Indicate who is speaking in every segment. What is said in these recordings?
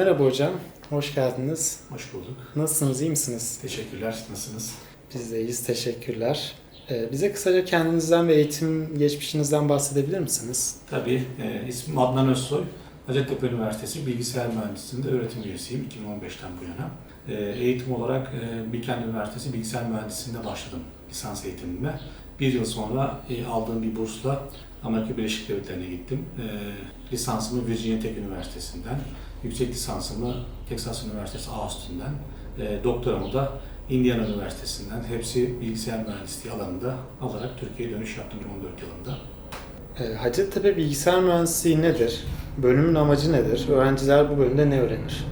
Speaker 1: Merhaba hocam, hoş geldiniz.
Speaker 2: Hoş bulduk.
Speaker 1: Nasılsınız, iyi misiniz?
Speaker 2: Teşekkürler. Nasılsınız?
Speaker 1: Biz de iyiyiz, teşekkürler. Ee, bize kısaca kendinizden ve eğitim geçmişinizden bahsedebilir misiniz?
Speaker 2: Tabii. E, ismim Adnan Özsoy. Hacettepe Üniversitesi Bilgisayar Mühendisliği'nde öğretim üyesiyim 2015'ten bu yana. E, eğitim olarak e, Bilkent Üniversitesi Bilgisayar Mühendisliği'nde başladım lisans eğitimime. Bir yıl sonra e, aldığım bir bursla Amerika Birleşik Devletleri'ne gittim. E, lisansımı Virginia Tech Üniversitesi'nden, yüksek lisansımı Texas Üniversitesi Austin'den, e, doktoramı da Indiana Üniversitesi'nden hepsi bilgisayar mühendisliği alanında alarak Türkiye'ye dönüş yaptım 2014 yılında.
Speaker 1: Ee, Hacettepe Bilgisayar Mühendisliği nedir? Bölümün amacı nedir? Öğrenciler bu bölümde ne öğrenir?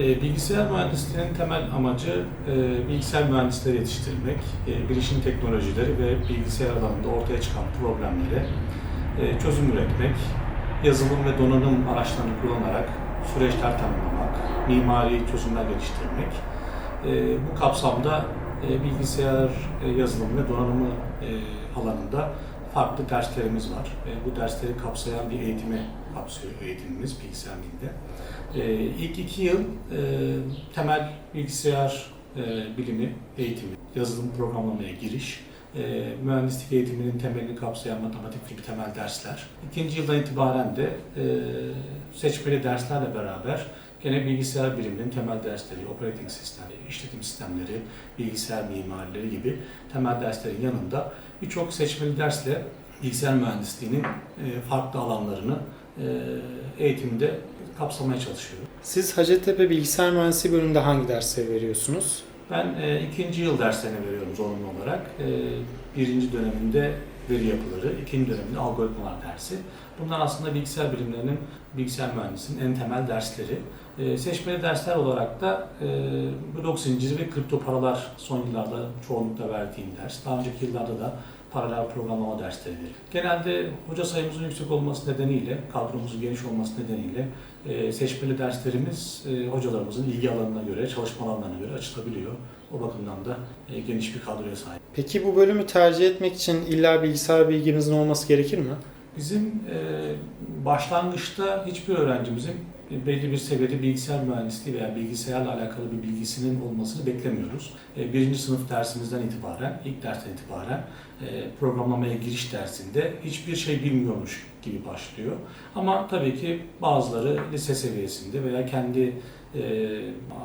Speaker 2: E, bilgisayar mühendisliğinin temel amacı e, bilgisayar mühendisleri yetiştirmek, e, bilişim teknolojileri ve bilgisayar alanında ortaya çıkan problemlere e, çözüm üretmek, yazılım ve donanım araçlarını kullanarak süreçler tanımlamak, mimari çözümler geliştirmek. E, bu kapsamda bilgisayar yazılım ve donanımı alanında farklı derslerimiz var. Bu dersleri kapsayan bir eğitimi kapsıyor eğitimimiz bilgisayar bilimde. Ee, ilk iki yıl e, temel bilgisayar e, bilimi eğitimi, yazılım programlamaya giriş, e, mühendislik eğitiminin temelini kapsayan matematik gibi temel dersler. İkinci yıldan itibaren de e, seçmeli derslerle beraber gene bilgisayar biliminin temel dersleri, operating sistem, işletim sistemleri, bilgisayar mimarileri gibi temel derslerin yanında birçok seçmeli dersle bilgisayar mühendisliğinin e, farklı alanlarını e, eğitimde kapsamaya çalışıyorum.
Speaker 1: Siz Hacettepe Bilgisayar Mühendisliği bölümünde hangi dersleri veriyorsunuz?
Speaker 2: Ben e, ikinci yıl derslerini veriyorum zorunlu olarak. E, birinci döneminde veri yapıları, ikinci döneminde algoritmalar dersi. Bunlar aslında bilgisayar bilimlerinin, bilgisayar mühendisliğinin en temel dersleri. E, seçmeli dersler olarak da e, blok zinciri ve kripto paralar son yıllarda çoğunlukla verdiğim ders. Daha önceki yıllarda da paralel programlama dersleri veriyorum. Genelde hoca sayımızın yüksek olması nedeniyle, kadromuzun geniş olması nedeniyle e, seçmeli derslerimiz e, hocalarımızın ilgi alanına göre, çalışma alanlarına göre açılabiliyor. O bakımdan da e, geniş bir kadroya sahip.
Speaker 1: Peki bu bölümü tercih etmek için illa bilgisayar bilginizin olması gerekir mi?
Speaker 2: Bizim e, başlangıçta hiçbir öğrencimizin belli bir seviyede bilgisayar mühendisliği veya bilgisayarla alakalı bir bilgisinin olmasını beklemiyoruz. E, birinci sınıf dersimizden itibaren, ilk dersten itibaren e, programlamaya giriş dersinde hiçbir şey bilmiyormuş gibi başlıyor. Ama tabii ki bazıları lise seviyesinde veya kendi e,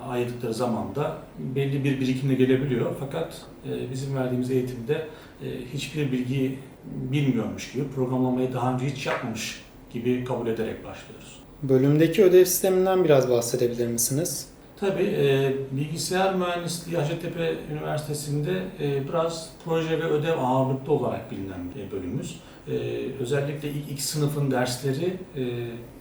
Speaker 2: ayırdıkları zamanda belli bir birikimle gelebiliyor. Fakat e, bizim verdiğimiz eğitimde hiçbir bilgi bilmiyormuş gibi, programlamayı daha önce hiç yapmamış gibi kabul ederek başlıyoruz.
Speaker 1: Bölümdeki ödev sisteminden biraz bahsedebilir misiniz?
Speaker 2: Tabii e, bilgisayar mühendisliği Hacettepe Üniversitesi'nde e, biraz proje ve ödev ağırlıklı olarak bilinen bir bölümümüz. E, özellikle ilk iki sınıfın dersleri e,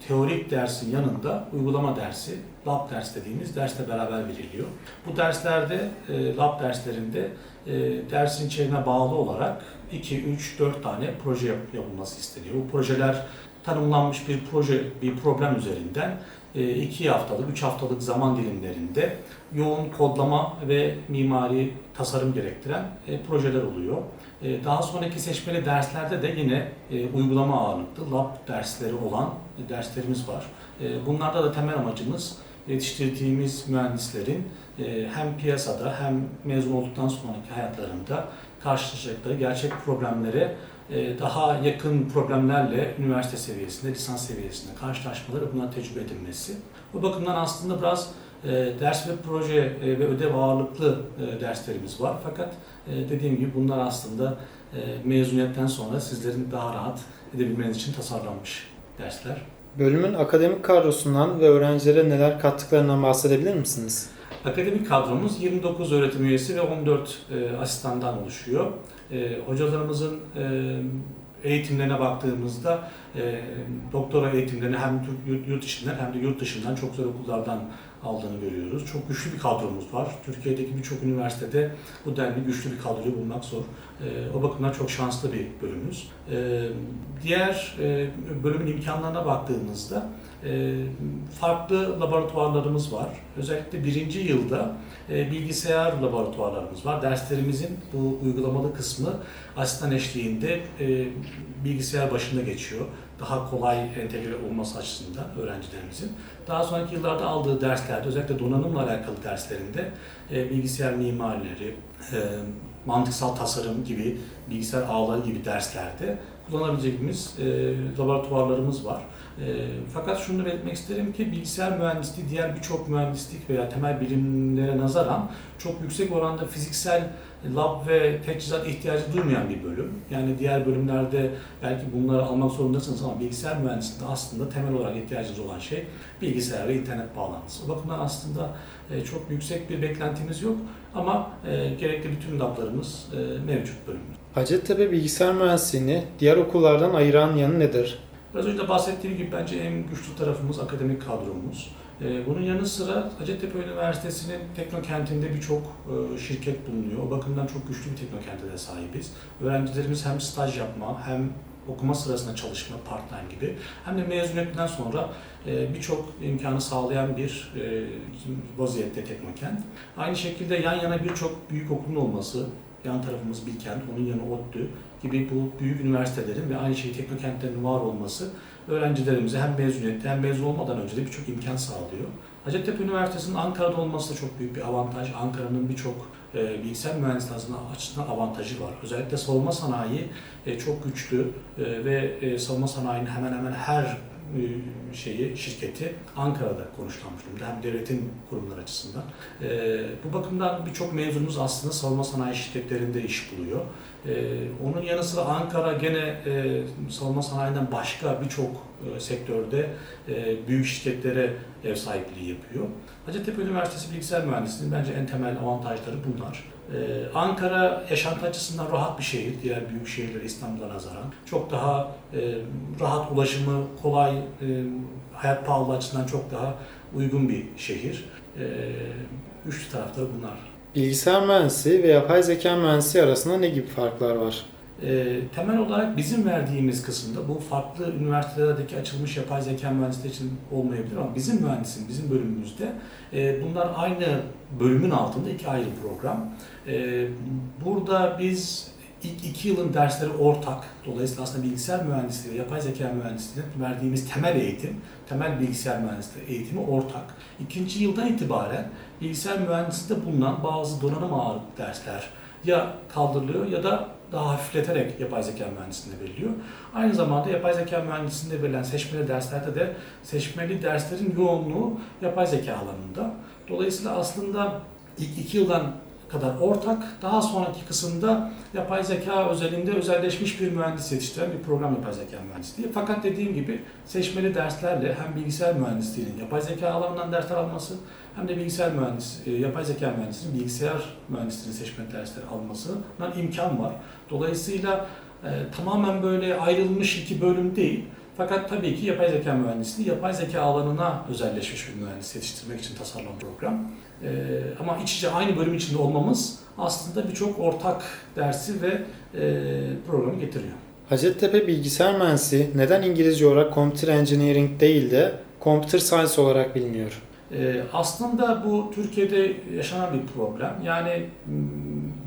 Speaker 2: teorik dersin yanında uygulama dersi, lab ders dediğimiz dersle beraber veriliyor. Bu derslerde, e, lab derslerinde e, dersin içeriğine bağlı olarak 2, 3, 4 tane proje yap- yapılması isteniyor. Bu projeler tanımlanmış bir proje, bir problem üzerinden 2 haftalık, 3 haftalık zaman dilimlerinde yoğun kodlama ve mimari tasarım gerektiren e, projeler oluyor. E, Daha sonraki seçmeli derslerde de yine e, uygulama ağırlıklı lab dersleri olan e, derslerimiz var. E, Bunlarda da temel amacımız yetiştirdiğimiz mühendislerin e, hem piyasada hem mezun olduktan sonraki hayatlarında karşılaşacakları gerçek problemlere e, daha yakın problemlerle üniversite seviyesinde, lisans seviyesinde karşılaşmaları, buna tecrübe edilmesi. Bu bakımdan aslında biraz e, ders ve proje e, ve ödev ağırlıklı e, derslerimiz var. Fakat e, dediğim gibi bunlar aslında e, mezuniyetten sonra sizlerin daha rahat edebilmeniz için tasarlanmış dersler.
Speaker 1: Bölümün akademik kadrosundan ve öğrencilere neler kattıklarından bahsedebilir misiniz?
Speaker 2: Akademik kadromuz 29 öğretim üyesi ve 14 e, asistandan oluşuyor. E, hocalarımızın e, eğitimlerine baktığımızda e, doktora eğitimlerini hem yurt, içinden hem de yurt dışından çok güzel okullardan aldığını görüyoruz. Çok güçlü bir kadromuz var. Türkiye'deki birçok üniversitede bu denli güçlü bir kadroyu bulmak zor. E, o bakımdan çok şanslı bir bölümümüz. E, diğer e, bölümün imkanlarına baktığımızda farklı laboratuvarlarımız var. Özellikle birinci yılda e, bilgisayar laboratuvarlarımız var. Derslerimizin bu uygulamalı kısmı asistan eşliğinde e, bilgisayar başında geçiyor. Daha kolay entegre olması açısından öğrencilerimizin. Daha sonraki yıllarda aldığı derslerde özellikle donanımla alakalı derslerinde e, bilgisayar mimarileri, e, mantıksal tasarım gibi, bilgisayar ağları gibi derslerde kullanabileceğimiz e, laboratuvarlarımız var. E, fakat şunu belirtmek isterim ki bilgisayar mühendisliği diğer birçok mühendislik veya temel bilimlere nazaran çok yüksek oranda fiziksel lab ve teçhizat ihtiyacı duymayan bir bölüm. Yani diğer bölümlerde belki bunları almak zorundasınız ama bilgisayar mühendisliğinde aslında temel olarak ihtiyacınız olan şey bilgisayar ve internet bağlantısı. O bakımdan aslında e, çok yüksek bir beklentimiz yok ama e, gerekli bütün lablarımız e, mevcut bölümümüz.
Speaker 1: Hacettepe Bilgisayar Mühendisliğini diğer okullardan ayıran yanı nedir?
Speaker 2: Biraz önce de bahsettiğim gibi bence en güçlü tarafımız akademik kadromuz. Ee, Bunun yanı sıra Hacettepe Üniversitesi'nin teknokentinde birçok e, şirket bulunuyor. O bakımdan çok güçlü bir teknokente de sahibiz. Öğrencilerimiz hem staj yapma hem okuma sırasında çalışma part-time gibi hem de mezuniyetten sonra e, birçok imkanı sağlayan bir e, vaziyette teknokent. Aynı şekilde yan yana birçok büyük okulun olması, yan tarafımız Bilkent, onun yanı ODTÜ gibi bu büyük üniversitelerin ve aynı şey teknokentlerin var olması öğrencilerimize hem mezuniyette hem mezun olmadan önce de birçok imkan sağlıyor. Hacettepe Üniversitesi'nin Ankara'da olması da çok büyük bir avantaj. Ankara'nın birçok e, bilgisayar mühendisliği açısından avantajı var. Özellikle savunma sanayi e, çok güçlü e, ve e, savunma sanayinin hemen hemen her şeyi, şirketi Ankara'da konuşlanmış. Hem devletin kurumlar açısından. E, bu bakımdan birçok mezunumuz aslında savunma sanayi şirketlerinde iş buluyor. E, onun yanı sıra Ankara gene e, savunma sanayinden başka birçok e, sektörde e, büyük şirketlere ev sahipliği yapıyor. Hacettepe Üniversitesi Bilgisayar Mühendisliği'nin bence en temel avantajları bunlar. Ee, Ankara yaşantı açısından rahat bir şehir, diğer büyük şehirler İstanbul'a nazaran. Çok daha e, rahat ulaşımı, kolay, e, hayat pahalı açısından çok daha uygun bir şehir. E, üçlü tarafları bunlar.
Speaker 1: Bilgisayar mühendisliği ve yapay zeka mühendisliği arasında ne gibi farklar var?
Speaker 2: E, temel olarak bizim verdiğimiz kısımda bu farklı üniversitelerdeki açılmış yapay zeka mühendisliği için olmayabilir ama bizim mühendisin, bizim bölümümüzde e, bunlar aynı bölümün altında iki ayrı program. E, burada biz ilk iki yılın dersleri ortak. Dolayısıyla aslında bilgisayar mühendisliği ve yapay zeka mühendisliği verdiğimiz temel eğitim, temel bilgisayar mühendisliği eğitimi ortak. İkinci yıldan itibaren bilgisayar mühendisliğinde bulunan bazı donanım ağırlıklı dersler ya kaldırılıyor ya da daha hafifleterek yapay zeka mühendisliğinde veriliyor. Aynı zamanda yapay zeka mühendisliğinde verilen seçmeli derslerde de seçmeli derslerin yoğunluğu yapay zeka alanında. Dolayısıyla aslında ilk iki yıldan kadar ortak, daha sonraki kısımda yapay zeka özelinde özelleşmiş bir mühendis yetiştiren bir program yapay zeka mühendisliği. Fakat dediğim gibi seçmeli derslerle hem bilgisayar mühendisliğinin yapay zeka alanından dersler alması hem de bilgisayar mühendis, e, yapay zeka mühendisliğinin bilgisayar mühendisliğinin seçmeli dersleri almasından imkan var. Dolayısıyla e, tamamen böyle ayrılmış iki bölüm değil. Fakat tabii ki yapay zeka mühendisliği yapay zeka alanına özelleşmiş bir mühendis yetiştirmek için tasarlanan program. Ee, ama iç içe aynı bölüm içinde olmamız aslında birçok ortak dersi ve e, programı getiriyor.
Speaker 1: Hacettepe Bilgisayar Mühendisliği neden İngilizce olarak Computer Engineering değil de Computer Science olarak biliniyor?
Speaker 2: Ee, aslında bu Türkiye'de yaşanan bir problem. Yani m,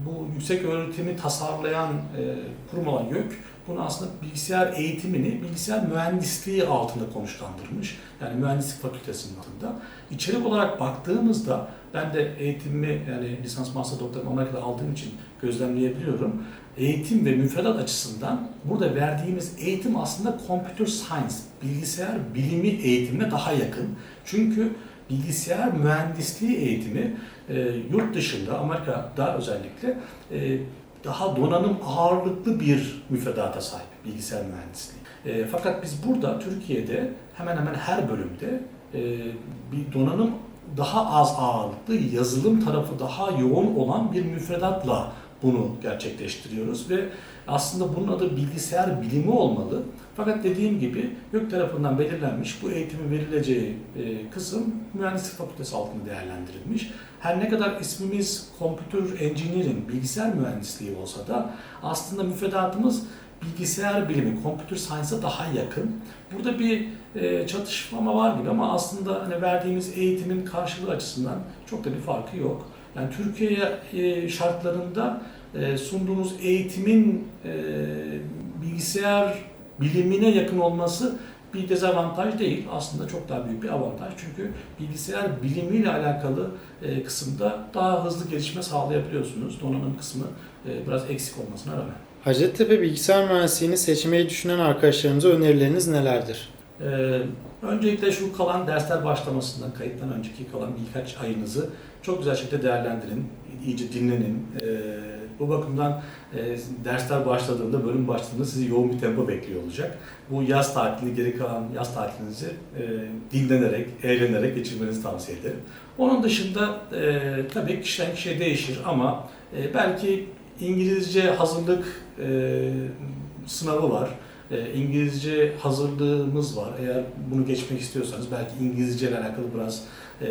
Speaker 2: bu yüksek öğretimi tasarlayan e, kurum olan YÖK bunu aslında bilgisayar eğitimini bilgisayar mühendisliği altında konuşlandırmış. Yani mühendislik fakültesinin altında. İçerik olarak baktığımızda ben de eğitimimi yani lisans master doktorumu Amerika'da aldığım için gözlemleyebiliyorum. Eğitim ve müfredat açısından burada verdiğimiz eğitim aslında computer science, bilgisayar bilimi eğitimine daha yakın. Çünkü bilgisayar mühendisliği eğitimi e, yurt dışında, Amerika'da özellikle e, daha donanım ağırlıklı bir müfredata sahip bilgisayar mühendisliği. E, fakat biz burada Türkiye'de hemen hemen her bölümde e, bir donanım daha az ağırlıklı, yazılım tarafı daha yoğun olan bir müfredatla bunu gerçekleştiriyoruz ve aslında bunun adı bilgisayar bilimi olmalı. Fakat dediğim gibi YÖK tarafından belirlenmiş bu eğitimin verileceği e, kısım mühendislik fakültesi altında değerlendirilmiş. Her ne kadar ismimiz Computer Engineering, bilgisayar mühendisliği olsa da aslında müfredatımız bilgisayar bilimi, computer science'a daha yakın. Burada bir e, çatışmama var gibi ama aslında hani verdiğimiz eğitimin karşılığı açısından çok da bir farkı yok. Yani Türkiye e, şartlarında e, sunduğumuz eğitimin e, bilgisayar bilimine yakın olması bir dezavantaj değil. Aslında çok daha büyük bir avantaj. Çünkü bilgisayar bilimiyle alakalı e, kısımda daha hızlı gelişme sağlayabiliyorsunuz. Donanım kısmı e, biraz eksik olmasına rağmen.
Speaker 1: Hacettepe Bilgisayar Mühendisliğini seçmeyi düşünen arkadaşlarımıza önerileriniz nelerdir?
Speaker 2: Öncelikle şu kalan dersler başlamasından, kayıttan önceki kalan birkaç ayınızı çok güzel şekilde değerlendirin, iyice dinlenin. Ee, bu bakımdan e, dersler başladığında, bölüm başladığında sizi yoğun bir tempo bekliyor olacak. Bu yaz tatilini, geri kalan yaz tatilinizi e, dinlenerek, eğlenerek geçirmenizi tavsiye ederim. Onun dışında e, tabii kişiden kişiye değişir ama belki İngilizce hazırlık sınavı var. E, İngilizce hazırlığımız var. Eğer bunu geçmek istiyorsanız belki İngilizce ile alakalı biraz e,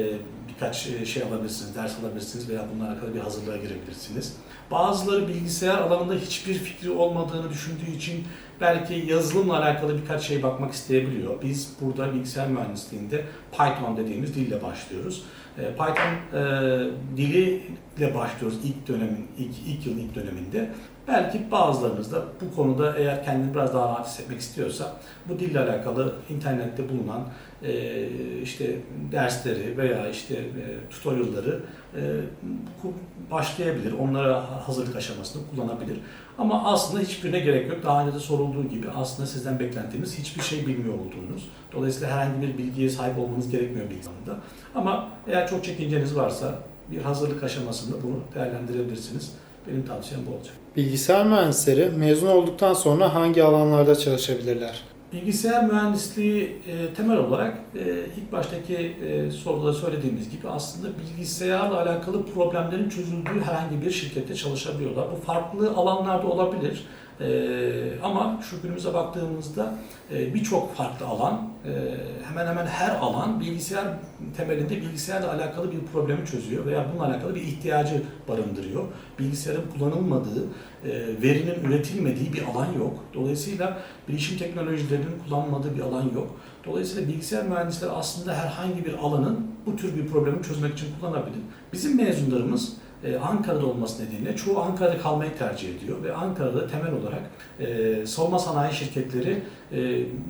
Speaker 2: birkaç e, şey alabilirsiniz, ders alabilirsiniz veya bununla alakalı bir hazırlığa girebilirsiniz. Bazıları bilgisayar alanında hiçbir fikri olmadığını düşündüğü için belki yazılımla alakalı birkaç şey bakmak isteyebiliyor. Biz burada bilgisayar mühendisliğinde Python dediğimiz dille başlıyoruz. E, Python e, diliyle başlıyoruz ilk dönemin, ilk, ilk yıl ilk döneminde. Belki bazılarınız da bu konuda eğer kendini biraz daha rahat hissetmek istiyorsa bu dille alakalı internette bulunan e, işte dersleri veya işte e, tutorial'ları e, başlayabilir. Onlara hazırlık aşamasında kullanabilir. Ama aslında hiçbirine gerek yok. Daha önce de sorulduğu gibi aslında sizden beklentimiz hiçbir şey bilmiyor olduğunuz. Dolayısıyla herhangi bir bilgiye sahip olmanız gerekmiyor bilgi alanında. Ama eğer çok çekinceniz varsa bir hazırlık aşamasında bunu değerlendirebilirsiniz. Benim tavsiyem bu olacak.
Speaker 1: Bilgisayar mühendisleri mezun olduktan sonra hangi alanlarda çalışabilirler?
Speaker 2: Bilgisayar mühendisliği e, temel olarak e, ilk baştaki e, soruda söylediğimiz gibi aslında bilgisayarla alakalı problemlerin çözüldüğü herhangi bir şirkette çalışabiliyorlar. Bu farklı alanlarda olabilir. E, ama şu günümüze baktığımızda e, birçok farklı alan, e, hemen hemen her alan bilgisayar temelinde bilgisayarla alakalı bir problemi çözüyor veya bununla alakalı bir ihtiyacı barındırıyor. Bilgisayarın kullanılmadığı, e, verinin üretilmediği bir alan yok. Dolayısıyla bilişim teknolojilerinin kullanılmadığı bir alan yok. Dolayısıyla bilgisayar mühendisleri aslında herhangi bir alanın bu tür bir problemi çözmek için kullanabilir. Bizim mezunlarımız e, Ankara'da olması nedeniyle çoğu Ankara'da kalmayı tercih ediyor ve Ankara'da temel olarak e, savunma sanayi şirketleri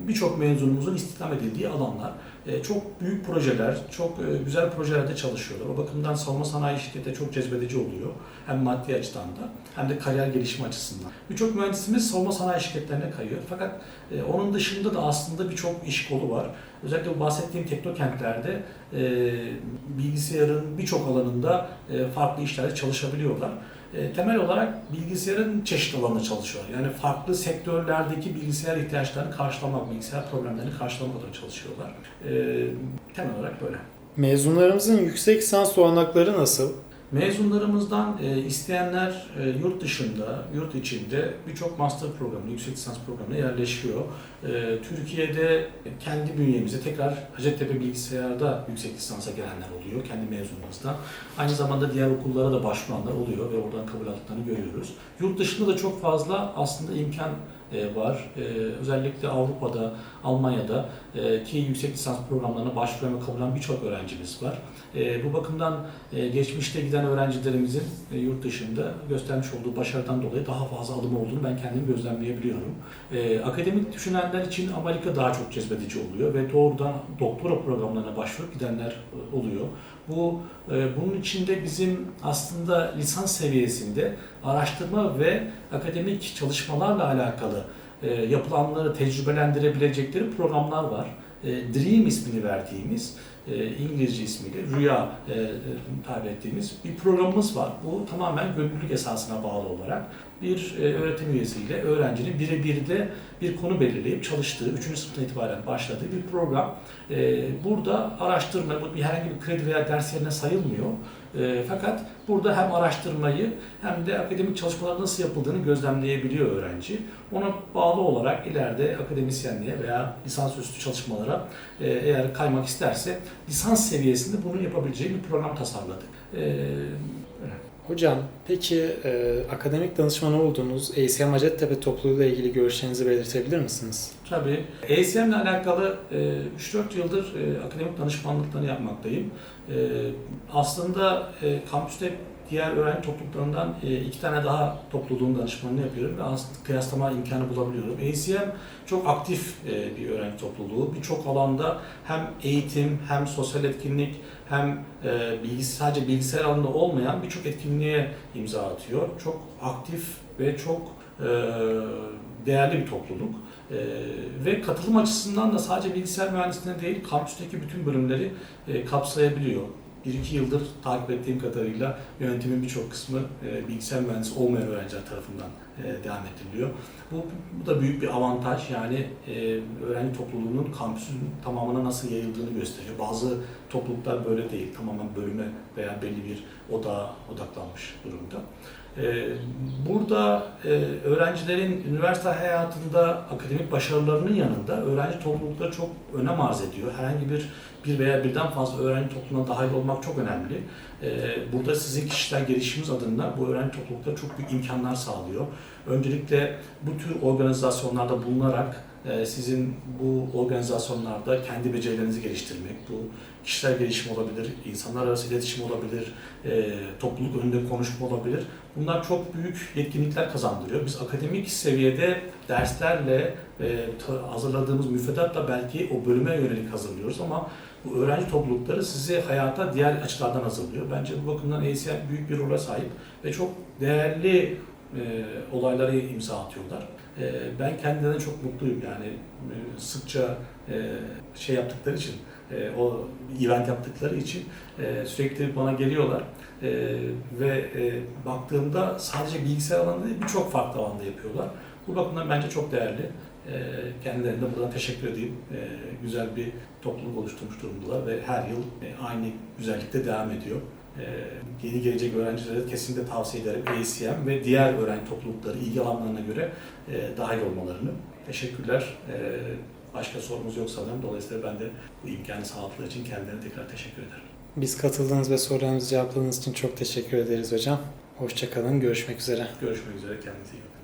Speaker 2: birçok mezunumuzun istihdam edildiği alanlar. E, çok büyük projeler, çok e, güzel projelerde çalışıyorlar. O bakımdan savunma sanayi şirketi çok cezbedici oluyor. Hem maddi açıdan da hem de kariyer gelişimi açısından. Birçok mühendisimiz savunma sanayi şirketlerine kayıyor. Fakat e, onun dışında da aslında birçok iş kolu var. Özellikle bu bahsettiğim teknokentlerde e, bilgisayarın birçok alanında farklı işlerde çalışabiliyorlar. E, temel olarak bilgisayarın çeşitli alanında çalışıyorlar. Yani farklı sektörlerdeki bilgisayar ihtiyaçlarını karşılamak, bilgisayar problemlerini karşılamak adına çalışıyorlar. E, temel olarak böyle.
Speaker 1: Mezunlarımızın yüksek lisans olanakları nasıl?
Speaker 2: Mezunlarımızdan e, isteyenler e, yurt dışında, yurt içinde birçok master programı, yüksek lisans programına yerleşiyor. E, Türkiye'de kendi bünyemizde tekrar Hacettepe Bilgisayar'da yüksek lisansa gelenler oluyor, kendi mezunumuzdan. Aynı zamanda diğer okullara da başvuranlar oluyor ve oradan kabul aldıklarını görüyoruz. Yurt dışında da çok fazla aslında imkan var. E, özellikle Avrupa'da, Almanya'da e, ki yüksek lisans programlarına başvuran ve kabul eden birçok öğrencimiz var. E, bu bakımdan e, geçmişte giden öğrencilerimizin e, yurt dışında göstermiş olduğu başarıdan dolayı daha fazla alım olduğunu ben kendim gözlemleyebiliyorum. E, akademik düşünenler için Amerika daha çok cezbedici oluyor ve doğrudan doktora programlarına başvurup gidenler e, oluyor. Bu e, bunun içinde bizim aslında lisans seviyesinde araştırma ve akademik çalışmalarla alakalı e, yapılanları tecrübelendirebilecekleri programlar var. E, Dream ismini verdiğimiz, e, İngilizce ismiyle Rüya e, e, tabir ettiğimiz bir programımız var. Bu tamamen gönüllülük esasına bağlı olarak bir e, öğretim üyesiyle öğrencinin birebir de bir konu belirleyip çalıştığı, 3. sınıftan itibaren başladığı bir program. E, burada araştırma, bu herhangi bir kredi veya ders yerine sayılmıyor. E, fakat burada hem araştırmayı hem de akademik çalışmalar nasıl yapıldığını gözlemleyebiliyor öğrenci. Ona bağlı olarak ileride akademisyenliğe veya lisansüstü çalışmalara eğer kaymak isterse lisans seviyesinde bunu yapabileceği bir program tasarladık. E,
Speaker 1: Hocam peki e, akademik danışman olduğunuz ACM Hacettepe topluluğu ile ilgili görüşlerinizi belirtebilir misiniz?
Speaker 2: Tabii. ACM ile alakalı e, 3-4 yıldır e, akademik danışmanlıklarını yapmaktayım. E, aslında e, kampüste diğer öğrenci topluluklarından e, iki tane daha topluluğun danışmanlığı yapıyorum ve kıyaslama imkanı bulabiliyorum. ACM çok aktif e, bir öğrenci topluluğu. Birçok alanda hem eğitim hem sosyal etkinlik hem e, sadece bilgisayar alanında olmayan birçok etkinliğe imza atıyor. Çok aktif ve çok e, değerli bir topluluk. Ee, ve katılım açısından da sadece bilgisayar mühendisliğine değil, kampüsteki bütün bölümleri e, kapsayabiliyor. Bir iki yıldır takip ettiğim kadarıyla yönetimin birçok kısmı e, bilgisayar mühendisi olmayan öğrenciler tarafından e, devam ettiriliyor. Bu, bu da büyük bir avantaj yani e, öğrenci topluluğunun kampüsün tamamına nasıl yayıldığını gösteriyor. Bazı topluluklar böyle değil, tamamen bölüme veya belli bir odağa odaklanmış durumda. Ee, Burada e, öğrencilerin üniversite hayatında akademik başarılarının yanında öğrenci toplulukları çok önem arz ediyor. Herhangi bir bir veya birden fazla öğrenci topluluğuna dahil olmak çok önemli. Ee, Burada sizin kişisel gelişiminiz adına bu öğrenci toplulukları çok büyük imkanlar sağlıyor. Öncelikle bu tür organizasyonlarda bulunarak e, sizin bu organizasyonlarda kendi becerilerinizi geliştirmek, bu kişisel gelişim olabilir, insanlar arası iletişim olabilir, e, topluluk önünde konuşma olabilir. Bunlar çok büyük yetkinlikler kazandırıyor. Biz akademik seviyede derslerle, e, hazırladığımız müfredatla belki o bölüme yönelik hazırlıyoruz ama bu öğrenci toplulukları sizi hayata diğer açılardan hazırlıyor. Bence bu bakımdan ACM büyük bir role sahip ve çok değerli e, olaylara imza atıyorlar. E, ben kendilerinden çok mutluyum yani e, sıkça e, şey yaptıkları için, e, o event yaptıkları için e, sürekli bana geliyorlar. Ee, ve e, baktığımda sadece bilgisayar alanında değil birçok farklı alanda yapıyorlar. Bu bakımdan bence çok değerli. Ee, kendilerine buradan teşekkür edeyim. Ee, güzel bir topluluk oluşturmuş durumdalar ve her yıl e, aynı güzellikte devam ediyor. Ee, yeni gelecek öğrencilere kesinlikle tavsiye ederim ACM ve diğer öğrenci toplulukları ilgi alanlarına göre e, dahil olmalarını. Teşekkürler. Ee, başka sorumuz yok sanırım. Dolayısıyla ben de bu imkanı sağladıkları için kendilerine tekrar teşekkür ederim.
Speaker 1: Biz katıldığınız ve sorularımızı cevapladığınız için çok teşekkür ederiz hocam. Hoşçakalın, görüşmek üzere.
Speaker 2: Görüşmek üzere. Kendinize iyi bakın.